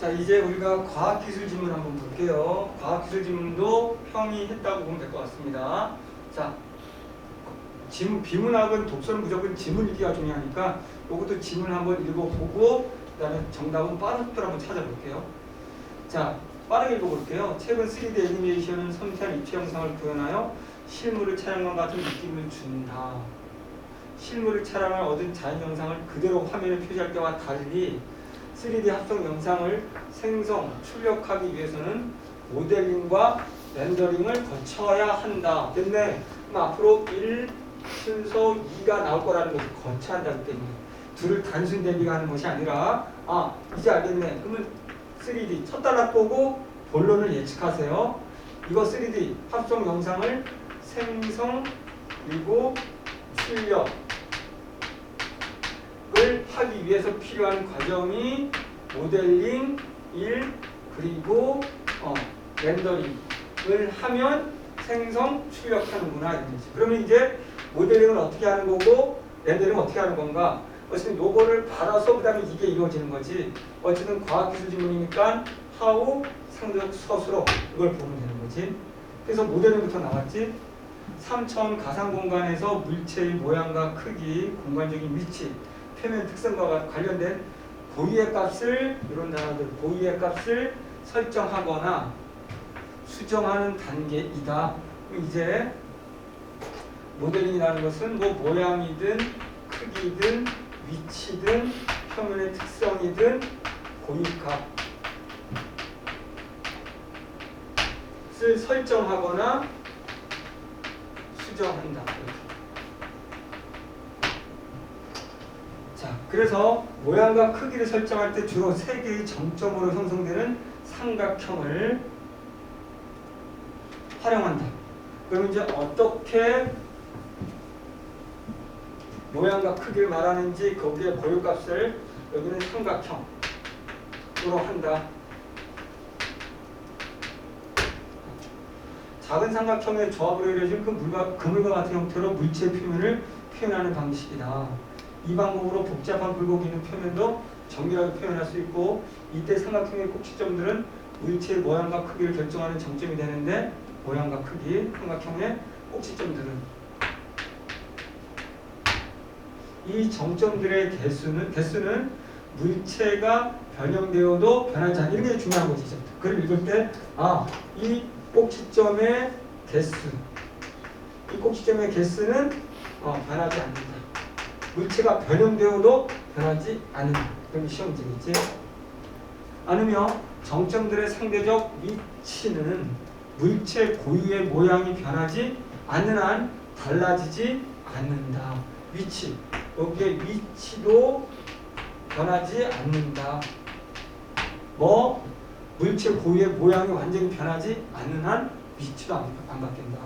자 이제 우리가 과학기술 지문 한번 볼게요. 과학기술 지문도 형이 했다고 보면 될 것 같습니다. 자 지문 비문학은 독서는 무조건 지문 읽기가 중요하니까 이것도 지문 한번 읽어보고 그 다음에 정답은 빠른 속도로 한번 찾아볼게요. 자 빠르게 읽어볼게요. 최근 3D 애니메이션은 섬세한 입체 영상을 구현하여 실물을 촬영한 같은 느낌을 준다. 실물을 촬영한 얻은 자연 영상을 그대로 화면에 표시할 때와 달리 3D 합성 영상을 생성, 출력하기 위해서는 모델링과 렌더링을 거쳐야 한다. 됐네. 그럼 앞으로 1 순서 2가 나올 거라는 것을 거쳐야 한다기 때문에 둘을 단순 대비하는 것이 아니라 아 이제 알겠네. 그러면 3D 첫 단락 보고 본론을 예측하세요. 이거 3D 합성 영상을 생성 그리고 출력 을 하기 위해서 필요한 과정이 모델링 1 그리고 어, 렌더링을 하면 생성 출력하는구나 이런 거지. 그러면 이제 모델링은 어떻게 하는 거고 렌더링은 어떻게 하는 건가? 어쨌든 요거를 받아서 그다음에 이게 이루어지는 거지. 어쨌든 과학기술 지문이니까 하우 상적 서술어 이걸 보면 되는 거지. 그래서 모델링부터 나왔지. 3차원 가상 공간에서 물체의 모양과 크기, 공간적인 위치, 표면 특성과 관련된 고유의 값을 이런 단어들 고유의 값을 설정하거나 수정하는 단계이다. 이제 모델링이라는 것은 뭐 모양이든 크기든 위치든 표면의 특성이든 고유값을 설정하거나 수정한다. 이렇게. 자, 그래서 모양과 크기를 설정할 때 주로 세 개의 정점으로 형성되는 삼각형을 활용한다. 그럼 이제 어떻게 모양과 크기를 말하는지 거기에 고유값을 여기는 삼각형으로 한다. 작은 삼각형의 조합으로 이루어진 그 물과 그물과 같은 형태로 물체 표면을 표현하는 방식이다. 이 방법으로 복잡한 굴곡이 있는 표면도 정밀하게 표현할 수 있고 이때 삼각형의 꼭지점들은 물체의 모양과 크기를 결정하는 정점이 되는데 모양과 크기, 삼각형의 꼭지점들은 이 정점들의 개수는 개수는 물체가 변형되어도 변하지 않는 게 중요한 거지. 이제. 읽을 때 아, 이 꼭지점의 개수 이 꼭지점의 개수는 어, 변하지 않는다. 물체가 변형되어도 변하지 않는다. 그럼 시험 문제겠지. 아니면 정점들의 상대적 위치는 물체 고유의 모양이 변하지 않는 한 달라지지 않는다. 위치. 여기에 위치도 변하지 않는다. 뭐 물체 고유의 모양이 완전히 변하지 않는 한 위치도 안, 안 바뀐다.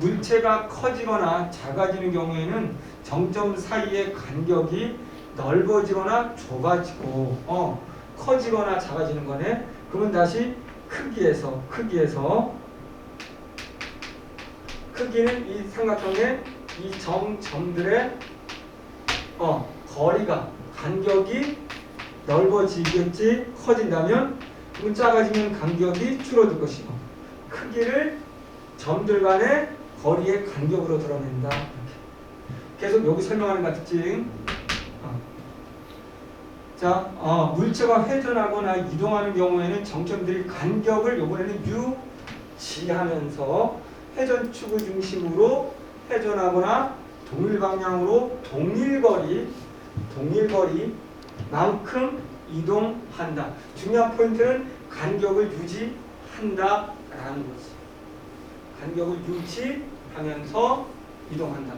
물체가 커지거나 작아지는 경우에는 정점 사이의 간격이 넓어지거나 좁아지고 어, 커지거나 작아지는 거네. 그러면 다시 크기에서 크기에서 크기는 이 삼각형의 이 정점들의 어, 거리가 간격이 넓어지겠지 커진다면 작아지면 간격이 줄어들 것이고 크기를 점들 간의 거리의 간격으로 드러낸다. 계속 여기 설명하는 것 같지? 어. 자, 어, 물체가 회전하거나 이동하는 경우에는 정점들이 간격을 이번에는 유지하면서 회전축을 중심으로 회전하거나 동일 방향으로 동일 거리, 동일 거리만큼 이동한다. 중요한 포인트는 간격을 유지한다라는 거지. 간격을 유지 하면서 이동한다.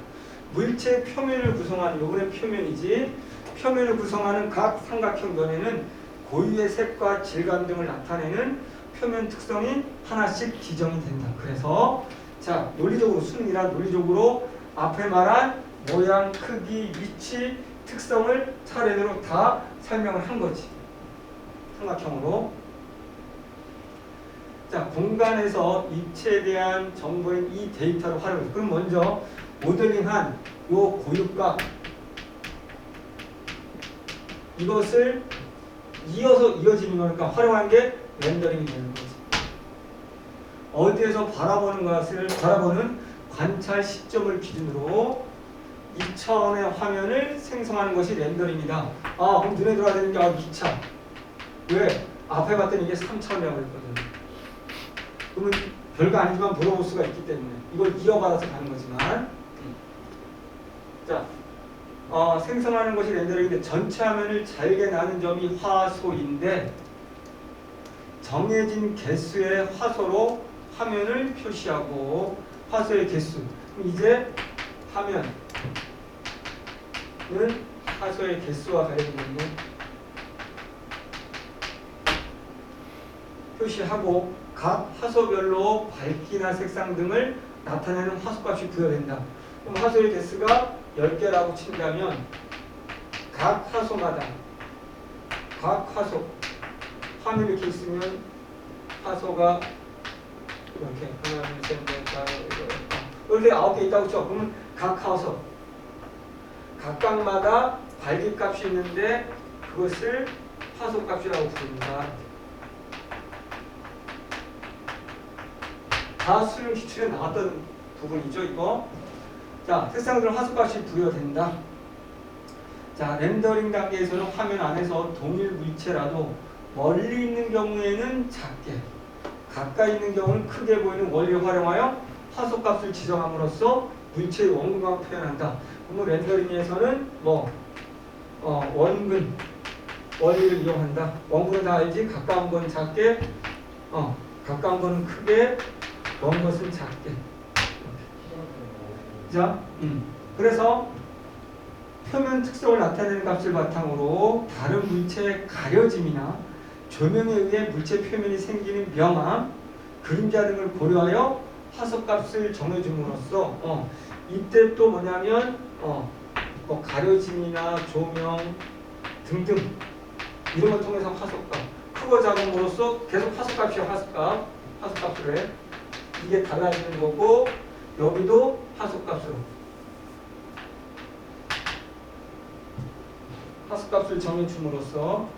물체 표면을 구성하는 요번에 표면이지. 표면을 구성하는 각 삼각형 면에는 고유의 색과 질감 등을 나타내는 표면 특성이 하나씩 지정이 된다. 그래서 자 논리적으로 수능이란 논리적으로 앞에 말한 모양, 크기, 위치, 특성을 차례대로 다 설명을 한 거지. 삼각형으로. 자, 공간에서 입체에 대한 정보인 이 데이터를 활용해. 그럼 먼저 모델링한 요 고유값 이것을 이어서 이어지는 거니까 활용한 게 렌더링이 되는 거지. 어디에서 바라보는 것을 바라보는 관찰 시점을 기준으로 2차원의 화면을 생성하는 것이 렌더링이다. 아, 그럼 눈에 들어야 되는 게 아, 2차. 왜? 앞에 봤더니 이게 3차원이라고 그랬거든. 그러면 별거 아니지만 물어볼 수가 있기 때문에 이걸 이어받아서 가는 거지만. 자, 어, 생성하는 것이 렌더링인데 전체 화면을 잘게 나는 점이 화소인데 정해진 개수의 화소로 화면을 표시하고 화소의 개수. 이제 화면은 화소의 개수와 관련된데 표시하고 각 화소별로 밝기나 색상 등을 나타내는 화소값이 부여된다. 그럼 화소의 개수가 10개라고 친다면 각 화소마다 각 화소 화면 이렇게 있으면 화소가 이렇게 하나 둘셋넷 다섯 여섯 이렇게 아홉 개 있다고 쳐. 그러면 각 화소 각각마다 밝기값이 있는데 그것을 화소값이라고 부릅니다. 다 수능 기출에 나왔던 부분이죠, 이거. 자, 색상들은 화소값이 부여된다. 자, 렌더링 단계에서는 화면 안에서 동일 물체라도 멀리 있는 경우에는 작게, 가까이 있는 경우는 크게 보이는 원리를 활용하여 화소값을 지정함으로써 물체의 원근감을 표현한다. 그러면 렌더링에서는 뭐 어, 원근 원리를 이용한다. 원근은 다 알지? 가까운 건 작게, 어, 가까운 거는 크게, 먼 것은 작게. 자, 음. 그래서 표면 특성을 나타내는 값을 바탕으로 다른 물체의 가려짐이나 조명에 의해 물체 표면이 생기는 명암, 그림자 등을 고려하여 화소값을 정해줌으로써 어, 이때 또 뭐냐면 어, 뭐 가려짐이나 조명 등등 이런 걸 통해서 화소값 크고 작음으로써 계속 화소값이야 화소값 화소값으로 해 이게 달라지는 거고 여기도 화소값으로 화소값을 정해줌으로써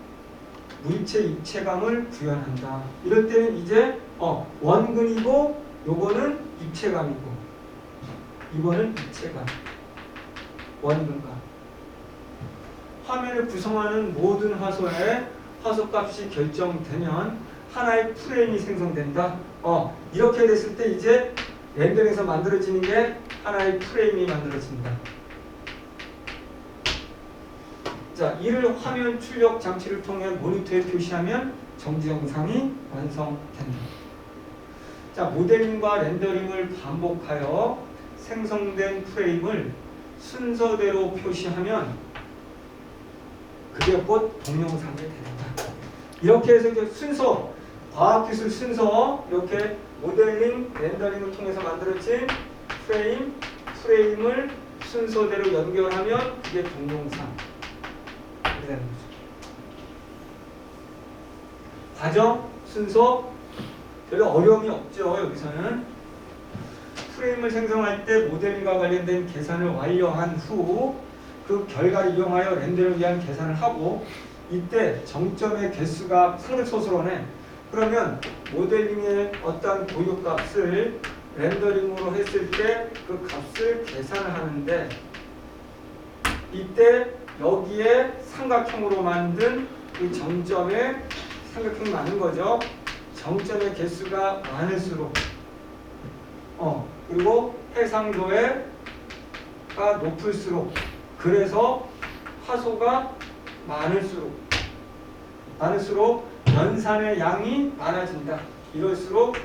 물체 입체감을 구현한다. 이럴 때는 이제 어, 원근이고 요거는 입체감이고 이거는 입체감 원근감 화면을 구성하는 모든 화소의 화소값이 결정되면 하나의 프레임이 생성된다. 어, 이렇게 됐을 때 이제 렌더링에서 만들어지는 게 하나의 프레임이 만들어진다. 자, 이를 화면 출력 장치를 통해 모니터에 표시하면 정지 영상이 완성된다. 자, 모델링과 렌더링을 반복하여 생성된 프레임을 순서대로 표시하면 그게 곧 동영상이 된다. 이렇게 해서 이제 순서, 과학기술 순서 이렇게 모델링, 렌더링을 통해서 만들어진 프레임, 프레임을 순서대로 연결하면 그게 동영상. 이렇게 되는 거죠. 과정, 순서 별로 어려움이 없죠. 여기서는 프레임을 생성할 때 모델링과 관련된 계산을 완료한 후 그 결과를 이용하여 렌더를 위한 계산을 하고 이때 정점의 개수가 상대소수로네 그러면 모델링의 어떤 고유값을 렌더링으로 했을 때 그 값을 계산을 하는데 이때 여기에 삼각형으로 만든 이 정점에 삼각형이 많은 거죠. 정점의 개수가 많을수록. 어 그리고 해상도가 높을수록. 그래서 화소가 많을수록. 많을수록 연산의 양이 많아진다. 이럴수록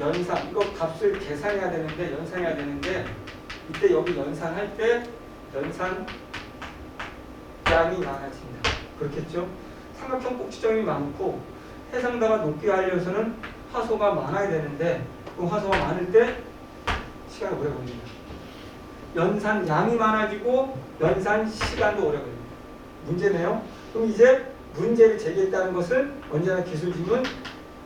연산 이거 값을 계산해야 되는데 연산해야 되는데 이때 여기 연산할 때 연산 양이 많아진다. 그렇겠죠? 삼각형 꼭지점이 많고 해상도가 높게 하려서는 화소가 많아야 되는데 그 화소가 많을 때 시간이 오래 걸립니다. 연산 양이 많아지고 연산 시간도 오래 걸립니다. 문제네요. 그럼 이제 문제를 제기했다는 것은 언제나 기술팀은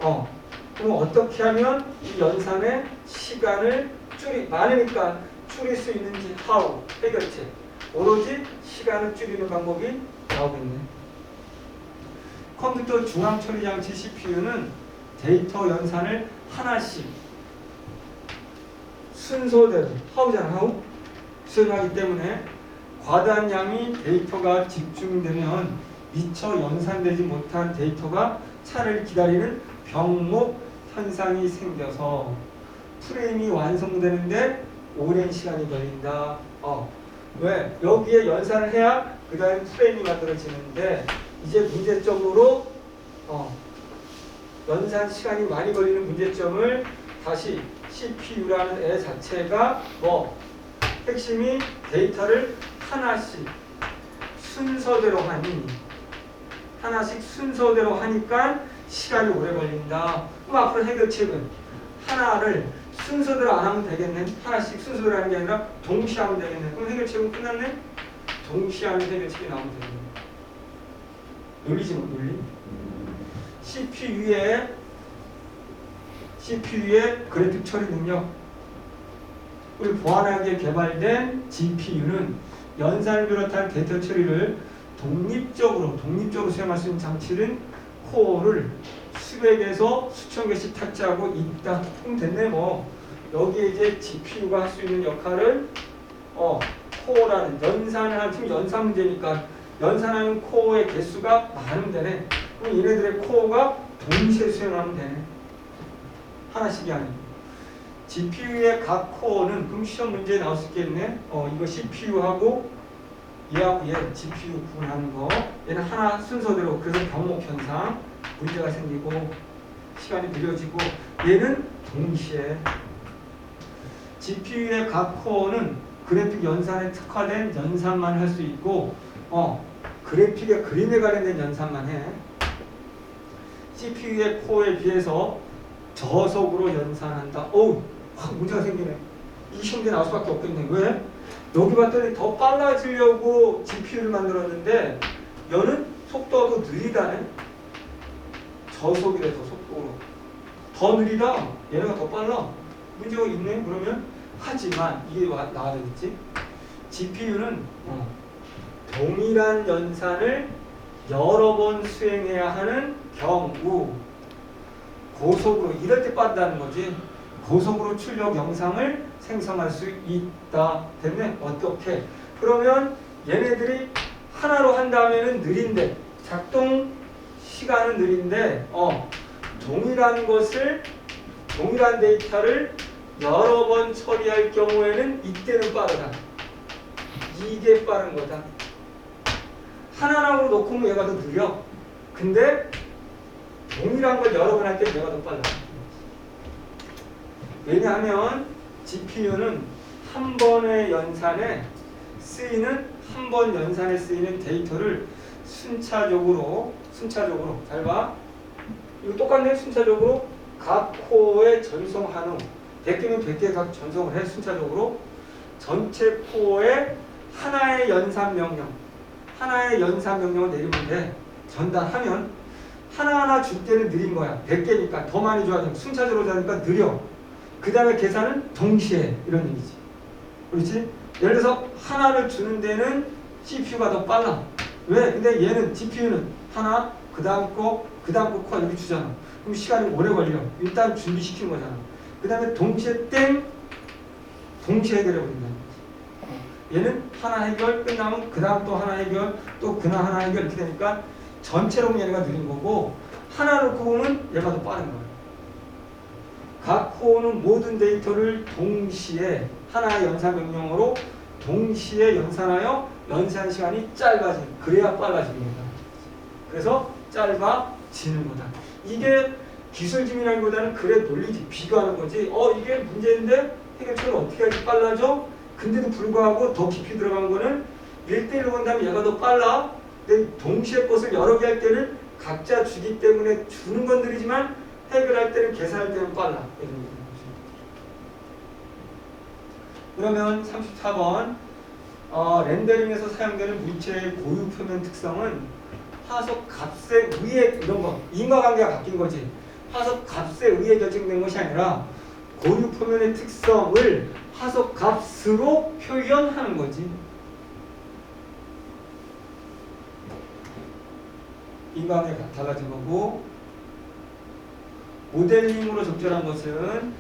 어 그럼 어떻게 하면 이 연산의 시간을 줄이 많으니까 줄일 수 있는지 how 해결책 오로지 시간을 줄이는 방법이 나오겠네. 컴퓨터 중앙 처리 장치 CPU는 데이터 연산을 하나씩 순서대로 하우잖아 하우 수행하기 때문에 과다한 양이 데이터가 집중되면 미처 연산되지 못한 데이터가 차를 기다리는 병목 현상이 생겨서 프레임이 완성되는데 오랜 시간이 걸린다. 어. 왜? 여기에 연산을 해야 그 다음에 프레임이 만들어지는데 이제 문제점으로 어, 연산 시간이 많이 걸리는 문제점을 다시 CPU라는 애 자체가 뭐 핵심이 데이터를 하나씩 순서대로 하니 하나씩 순서대로 하니까 시간이 오래 걸린다. 그럼 앞으로 해결책은 하나를 순서대로 안 하면 되겠네. 하나씩 순서대로 하는 게 아니라 동시에 하면 되겠네. 그럼 해결책은 끝났네. 동시에 하면 해결책이 나오면 되겠네. 논리지 뭐 논리. CPU의 CPU의 그래픽 처리 능력 을 보완하게 개발된 GPU는 연산을 비롯한 데이터 처리를 독립적으로 독립적으로 수행할 수 있는 장치는 코어를 수백에서 수천 개씩 탑재하고 있다. 그럼 됐네 뭐 여기에 이제 GPU가 할 수 있는 역할을 어 코어라는 연산을 하는 팀 연산 문제니까 연산하는 코어의 개수가 많으면 되네. 그럼 얘네들의 코어가 동시에 수행하면 되네. 하나씩이 아니고. GPU의 각 코어는 그럼 시험 문제에 나올 수 있겠네. 어 이거 CPU하고 얘하고 얘 GPU 구분하는 거. 얘는 하나 순서대로 그래서 병목 현상 문제가 생기고 시간이 느려지고 얘는 동시에 GPU의 각 코어는 그래픽 연산에 특화된 연산만 할 수 있고 어 그래픽의 그림에 관련된 연산만 해. CPU의 코어에 비해서 저속으로 연산한다. 어우, 확 문제가 생기네. 이 시험에 나올 수밖에 없겠네. 왜? 여기 봤더니 더 빨라지려고 GPU를 만들었는데 얘는 속도가 더 느리다네. 저속이래 더 속도로. 더 느리다. 얘네가 더 빨라. 문제가 있네. 그러면 하지만 이게 와- 나와야 되겠지. GPU는 어, 동일한 연산을 여러 번 수행해야 하는 경우 고속으로 이럴 때 빠르다는 거지. 고속으로 출력 영상을 생성할 수 있다. 됐네? 어떻게? 그러면 얘네들이 하나로 한다음에는 느린데 작동 시간은 느린데 어 동일한 것을 동일한 데이터를 여러 번 처리할 경우에는 이때는 빠르다. 이게 빠른 거다. 하나라고 놓고 얘가 더 느려. 근데 동일한 걸 여러 번 할 때 내가 더 빨라. 왜냐하면 GPU는 한 번의 연산에 쓰이는 한 번 연산에 쓰이는 데이터를 순차적으로 순차적으로 잘 봐. 이거 똑같네 순차적으로 각 코어에 전송한 후 100개면 100개 각 전송을 해 순차적으로 전체 코어에 하나의 연산 명령 하나의 연산 명령을 내리면 돼 전달하면 하나하나 줄 때는 느린 거야. 100개니까 더 많이 줘야 돼. 순차적으로 자니까 느려. 그 다음에 계산은 동시에 이런 얘기지. 그렇지? 예를 들어서 하나를 주는 데는 CPU가 더 빨라. 왜? 근데 얘는 GPU는 하나, 그 다음 거, 그 다음 거 코어 이렇게 주잖아. 그럼 시간이 오래 걸려. 일단 준비시킨 거잖아. 그 다음에 동시에 땡, 동시에 해결해 버린다. 얘는 하나 해결 끝나면 그 다음 또 하나 해결, 또 그나 하나 해결 이렇게 되니까 전체로 보면 얘가 느린 거고 하나 놓고 보면 얘가 더 빠른 거예요. 각 코어는 모든 데이터를 동시에 하나의 연산 명령으로 동시에 연산하여 연산 시간이 짧아진 그래야 빨라집니다. 그래서 짧아지는 거다. 이게 기술지민하기보다는 그래 논리지 비교하는 거지. 어 이게 문제인데 해결책을 어떻게 하지 빨라져? 근데도 불구하고 더 깊이 들어간 거는 1대1로 본다면 얘가 더 빨라. 근데 동시에 것을 여러 개 할 때는 각자 주기 때문에 주는 건 느리지만 해결할 때는 계산할 때는 빨라. 그러면 34번 어, 렌더링에서 사용되는 물체의 고유 표면 특성은 화석 값에 의해 이런 거 인과관계가 바뀐 거지. 화석 값에 의해 결정된 것이 아니라 고유 표면의 특성을 화석 값으로 표현하는 거지. 인과관계 달라진 거고 모델링으로 적절한 것은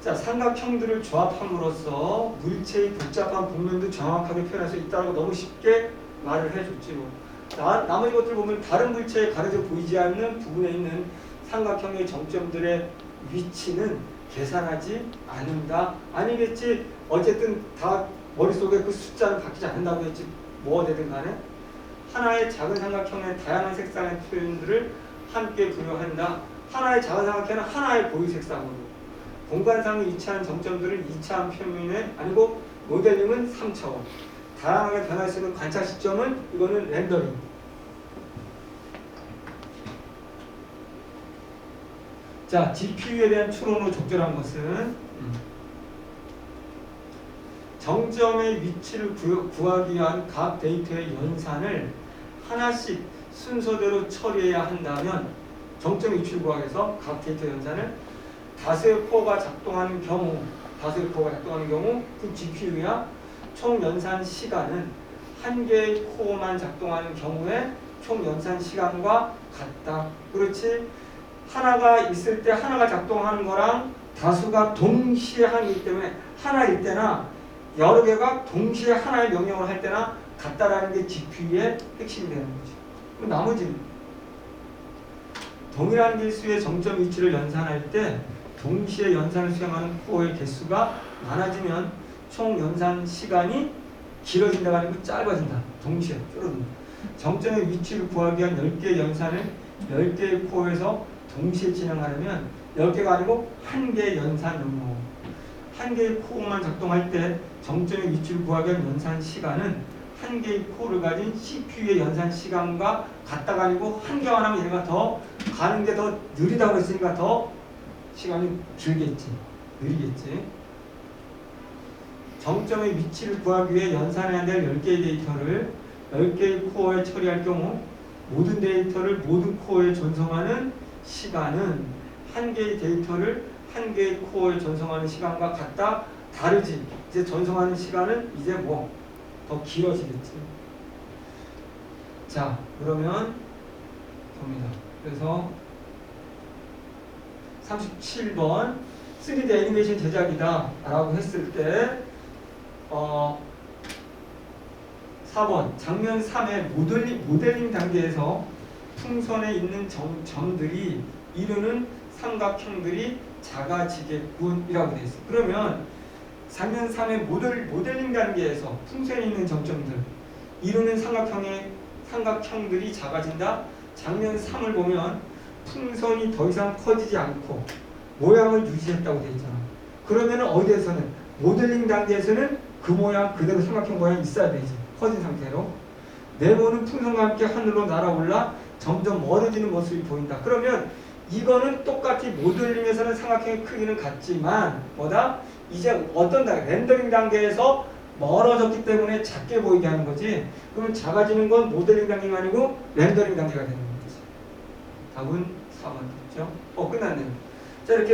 자 삼각형들을 조합함으로써 물체의 복잡한 복면도 정확하게 표현할 수 있다고 너무 쉽게 말을 해줬지 뭐. 나, 나머지 것들 보면 다른 물체에 가려져 보이지 않는 부분에 있는 삼각형의 정점들의 위치는 계산하지 않는다. 아니겠지. 어쨌든 다 머릿속에 그 숫자는 바뀌지 않는다고 했지. 뭐가 되든 간에 하나의 작은 삼각형의 다양한 색상의 표현들을 함께 부여한다. 하나의 삼각형은 하나의 고유 색상으로. 공간상에 위치한 정점들은 2차원 표면에 아니고 모델링은 3차원. 다양하게 변할 수 있는 관찰 시점은 이거는 렌더링. 자 GPU에 대한 추론으로 적절한 것은 음, 정점의 위치를 구- 구하기 위한 각 데이터의 연산을 하나씩 순서대로 처리해야 한다면 정점 위치를 구하기 위해서 각 데이터 연산을 다수의 코어가 작동하는 경우 다수의 코어가 작동하는 경우 그 GPU야 총 연산 시간은 한 개의 코어만 작동하는 경우에 총 연산 시간과 같다. 그렇지? 하나가 있을 때 하나가 작동하는 거랑 다수가 동시에 하기 때문에 하나일 때나 여러 개가 동시에 하나의 명령을 할 때나 같다라는 게 GPU의 핵심이 되는. 그럼 나머지는 동일한 개수의 정점 위치를 연산할 때 동시에 연산을 수행하는 코어의 개수가 많아지면 총 연산 시간이 길어진다가 아니고 짧아진다. 동시에 줄어든다. 정점의 위치를 구하기 위한 10개의 연산을 10개의 코어에서 동시에 진행하려면 10개가 아니고 한 개의 연산 용로 한 개의 코어만 작동할 때 정점의 위치를 구하기 위한 연산 시간은 한 개의 코어를 가진 CPU의 연산 시간과 같다가 아니고 한 개만 하면 얘가 더 가는 게 더 느리다고 했으니까 더 시간이 길겠지. 느리겠지. 정점의 위치를 구하기 위해 연산해야 될 10개의 데이터를 10개의 코어에 처리할 경우 모든 데이터를 모든 코어에 전송하는 시간은 한 개의 데이터를 한 개의 코어에 전송하는 시간과 같다 다르지. 이제 전송하는 시간은 이제 뭐 더 길어지겠지 자 그러면 봅니다 그래서 37번 3D 애니메이션 제작이다 라고 했을 때 어, 4번 장면 3의 모델링, 모델링 단계에서 풍선에 있는 점, 점들이 이루는 삼각형들이 작아지겠군이라고 되어 있어. 그러면 장면 3의 모델, 모델링 단계에서 풍선에 있는 점점들 이루는 삼각형의 삼각형들이 작아진다. 장면 3을 보면 풍선이 더 이상 커지지 않고 모양을 유지했다고 되어 있잖아. 그러면은 어디에서는 모델링 단계에서는 그 모양 그대로 삼각형 모양이 있어야 되지. 커진 상태로. 네모는 풍선과 함께 하늘로 날아올라 점점 멀어지는 모습이 보인다. 그러면 이거는 똑같이 모델링에서는 삼각형의 크기는 같지만 뭐다? 이제 어떤 단계? 렌더링 단계에서 멀어졌기 때문에 작게 보이게 하는 거지. 그러면 작아지는 건 모델링 단계가 아니고 렌더링 단계가 되는 거지. 답은 4번이죠. 어 끝났네요. 자 이렇게